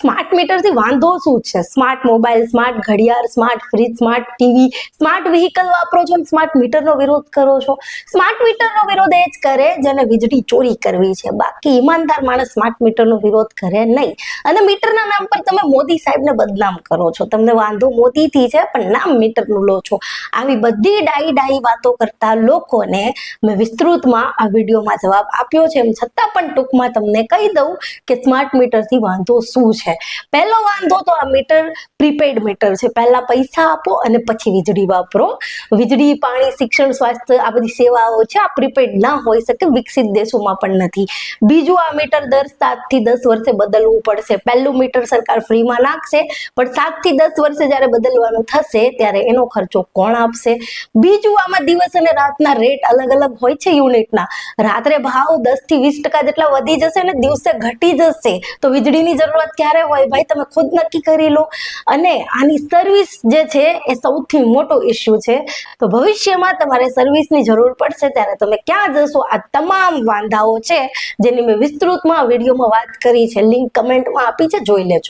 Smart મીટરથી વાંધો શું છે? સ્માર્ટ મોબાઈલ, સ્માર્ટ ઘડિયાળ, smart fridge, smart TV, smart vehicle વાપરો છો સ્માર્ટ મીટરનો વિરોધ કરો છો. સ્માર્ટ મીટરનો વિરોધ એ જ કરે જેને વીજળી ચોરી કરવી છે. બાકી ઈમાનદાર માણસ સ્માર્ટ મીટરનો વિરોધ કરે નહીં. અને મીટરના નામ પર તમે મોદી સાહેબને બદનામ કરો છો. તમને વાંધો મોદીથી છે, પણ નામ મીટરનું લો છો. આવી બધી ડાઈ ડાઈ વાતો કરતા લોકોને મેં વિસ્તૃતમાં આ વિડીયોમાં જવાબ આપ્યો છે. એમ છતાં પણ ટૂંકમાં તમને કહી દઉં કે સ્માર્ટ મીટરથી વાંધો શું છે? પહેલો વાંધો તો આ મીટર પ્રીપેડ મીટર છે. પહેલા પૈસા આપો અને પછી વીજળી વાપરો. વીજળી, પાણી, શિક્ષણ, સ્વાસ્થ્ય આ બધી સેવાઓ છે. આ પ્રીપેડ ના હોઈ શકે, વિકસિત દેશોમાં પણ નથી. બીજું આ મીટર દર સાતથી દસ વર્ષે બદલવું પડશે. પહેલું મીટર સરકાર ફ્રીમાં નાખશે, પણ સાતથી દસ વર્ષે જ્યારે બદલવાનું થશે, ત્યારે એનો ખર્ચો કોણ આપશે? બીજું આમાં દિવસ અને રાતના રેટ અલગ અલગ હોય છે યુનિટના. રાત્રે ભાવ દસથી વીસ ટકા જેટલા વધી જશે અને દિવસે ઘટી જશે. તો વીજળીની જરૂરત ક્યારે હોય, ભાઈ, તમે ખુદ નક્કી કરી લો. અને આની સર્વિસ જે છે, એ સૌથી મોટો ઇસ્યુ છે. તો ભવિષ્યમાં તમારે સર્વિસની જરૂર પડશે ત્યારે તમે ક્યાં જશો? આ તમામ વાંધાઓ છે, જેની મેં વિસ્તૃતમાં વિડીયોમાં વાત કરી છે. લિંક કમેન્ટમાં આપી છે, જોઈ લેજો.